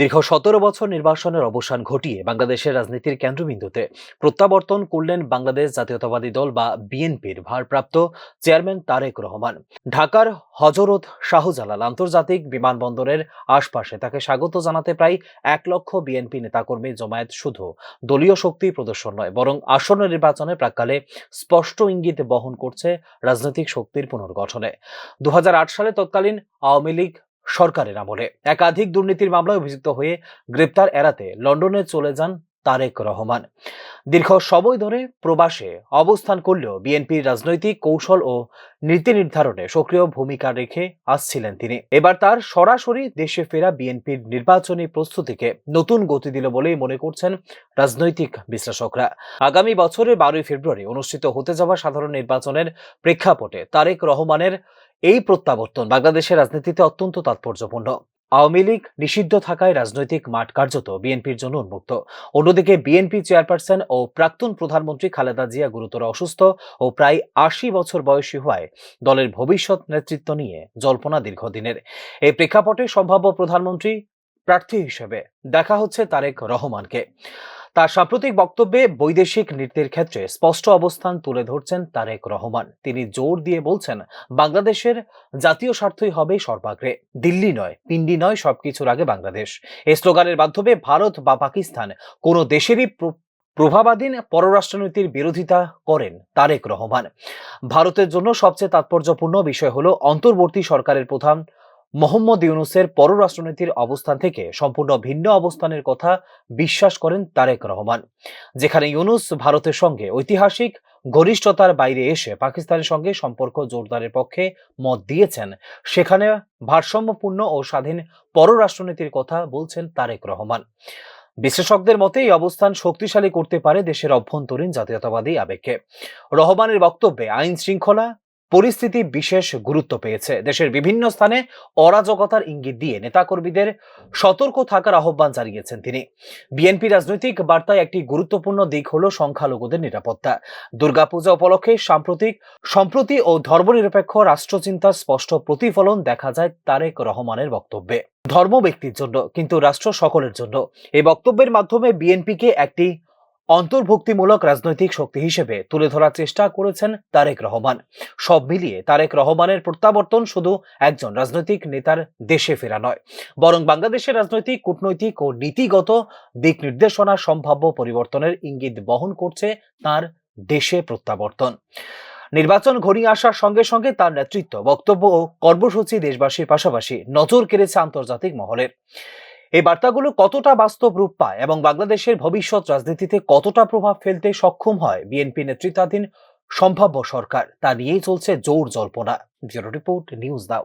দীর্ঘ সতেরো বছর নির্বাসনের অবসান ঘটিয়ে বাংলাদেশের রাজনীতির কেন্দ্রবিন্দুতে প্রত্যাবর্তন করলেন বাংলাদেশ জাতীয়তাবাদী দল বা বিএনপির ভারপ্রাপ্ত চেয়ারম্যান তারেক রহমান। ঢাকার হজরত শাহজালাল আন্তর্জাতিক বিমানবন্দরের আশপাশে তাকে স্বাগত জানাতে প্রায় এক লক্ষ বিএনপি নেতাকর্মী জমায়েত শুধু দলীয় শক্তি প্রদর্শন নয়, বরং আসন্ন নির্বাচনে প্রাককালে স্পষ্ট ইঙ্গিত বহন করছে রাজনৈতিক শক্তির পুনর্গঠনে। দু হাজার আট সালে তৎকালীন আওয়ামী লীগ সরকারের আমলে। একাধিক দুর্নীতির মামলায় অভিযুক্ত হয়ে গ্রেপ্তার এড়াতে লন্ডনে চলে যান তারেক রহমান। দীর্ঘ সময় ধরে প্রবাসে অবস্থান করলেও বিএনপির রাজনৈতিক কৌশল ও নীতি নির্ধারণে সক্রিয় ভূমিকা রেখে আসছিলেন তিনি। এবার তার সরাসরি দেশে ফেরা বিএনপির নির্বাচনী প্রস্তুতিকে নতুন গতি দিল বলেই মনে করছেন রাজনৈতিক বিশ্লেষকরা। আগামী বছরের বারোই ফেব্রুয়ারি অনুষ্ঠিত হতে যাওয়া সাধারণ নির্বাচনের প্রেক্ষাপটে তারেক রহমানের এই প্রত্যাবর্তন বাংলাদেশের রাজনীতিতে অত্যন্ত তাৎপর্যপূর্ণ। আওয়ামী লীগ নিষিদ্ধ থাকায় রাজনৈতিক মাঠ কার্যত বিএনপির জন্য উন্মুক্ত। অন্যদিকে বিএনপি চেয়ারপারসন ও প্রাক্তন প্রধানমন্ত্রী খালেদা জিয়া গুরুতর অসুস্থ ও প্রায় আশি বছর বয়সী হওয়ায় দলের ভবিষ্যৎ নেতৃত্ব নিয়ে জল্পনা দীর্ঘদিনের। এই প্রেক্ষাপটে সম্ভাব্য প্রধানমন্ত্রী প্রার্থী হিসেবে দেখা হচ্ছে তারেক রহমানকে। তার সাম্প্রতিক বক্তব্যে বৈদেশিক নীতির ক্ষেত্রে স্পষ্ট অবস্থান তুলে ধরছেন তারেক রহমান। তিনি জোর দিয়ে বলছেন, বাংলাদেশের জাতীয় স্বার্থই হবে সর্বাগ্রে। দিল্লি নয়, পিন্ডি নয়, সবকিছুর আগে বাংলাদেশ। এই স্লোগানের মাধ্যমে ভারত বা পাকিস্তান কোনো দেশেরই প্র- প্রভাবাধীন পররাষ্ট্রনীতির বিরোধিতা করেন তারেক রহমান। ভারতের জন্য সবচেয়ে তাৎপর্যপূর্ণ বিষয় হলো অন্তর্বর্তী সরকারের প্রধান মোহাম্মদ ইউনুসের পররাষ্ট্রনীতির অবস্থান থেকে সম্পূর্ণ ভিন্ন অবস্থানের কথা বিশ্বাস করেন তারেক রহমান, যেখানে ইউনুস ভারতের সঙ্গে ঐতিহাসিক ঘনিষ্ঠতার বাইরে এসে পাকিস্তানের সঙ্গে সম্পর্ক জোরদারের পক্ষে মত দিয়েছেন। সেখানে ভারসাম্যপূর্ণ ও স্বাধীন পররাষ্ট্রনীতির কথা বলছেন তারেক রহমান। বিশ্লেষকদের মতে, এই অবস্থান শক্তিশালী করতে পারে দেশের অভ্যন্তরীণ জাতীয়তাবাদী আবেগকে। রহমানের বক্তব্যে আইন শৃঙ্খলা পরিস্থিতি বিশেষ গুরুত্ব পেয়েছে। দেশের বিভিন্ন স্থানে অরাজকতার ইঙ্গিত দিয়ে নেতাকর্মীদের সতর্ক থাকার আহ্বান জানিয়েছেন তিনি। বিএনপি রাজনৈতিক বার্তায় একটি গুরুত্বপূর্ণ দিক হলো সংখ্যালঘুদের নিরাপত্তা। দুর্গাপূজা উপলক্ষে সাম্প্রতিক সম্প্রতি ও ধর্মনিরপেক্ষ রাষ্ট্রচিন্তার স্পষ্ট প্রতিফলন দেখা যায় তারেক রহমানের বক্তব্যে। ধর্ম ব্যক্তির জন্য, কিন্তু রাষ্ট্র সকলের জন্য। এই বক্তব্যের মাধ্যমে বিএনপিকে একটি অন্তর্ভুক্তিমূলক রাজনৈতিক শক্তি হিসেবে তুলে ধরার চেষ্টা করেছেন তারেক রহমান। সব মিলিয়ে তারেক রহমানের প্রত্যাবর্তন শুধু একজন রাজনৈতিক নেতার দেশে ফেরা নয়, বরং বাংলাদেশের রাজনৈতিক, কূটনৈতিক ও নীতিগত দিক নির্দেশনা সম্ভাব্য পরিবর্তনের ইঙ্গিত বহন করছে তার দেশে প্রত্যাবর্তন। নির্বাচন ঘনিয়ে আসার সঙ্গে সঙ্গে তার নেতৃত্ব, বক্তব্য ও কর্মসূচি দেশবাসীর পাশাপাশি নজর কেড়েছে আন্তর্জাতিক মহলের এই বার্তাগুলো কতটা বাস্তব রূপ পায় এবং বাংলাদেশের ভবিষ্যৎ রাজনীতিতে কতটা প্রভাব ফেলতে সক্ষম হয় বিএনপি নেতৃত্বাধীন সম্ভাব্য সরকার, তা নিয়েই চলছে জোর জল্পনা। ব্যুরো রিপোর্ট, নিউজ দাও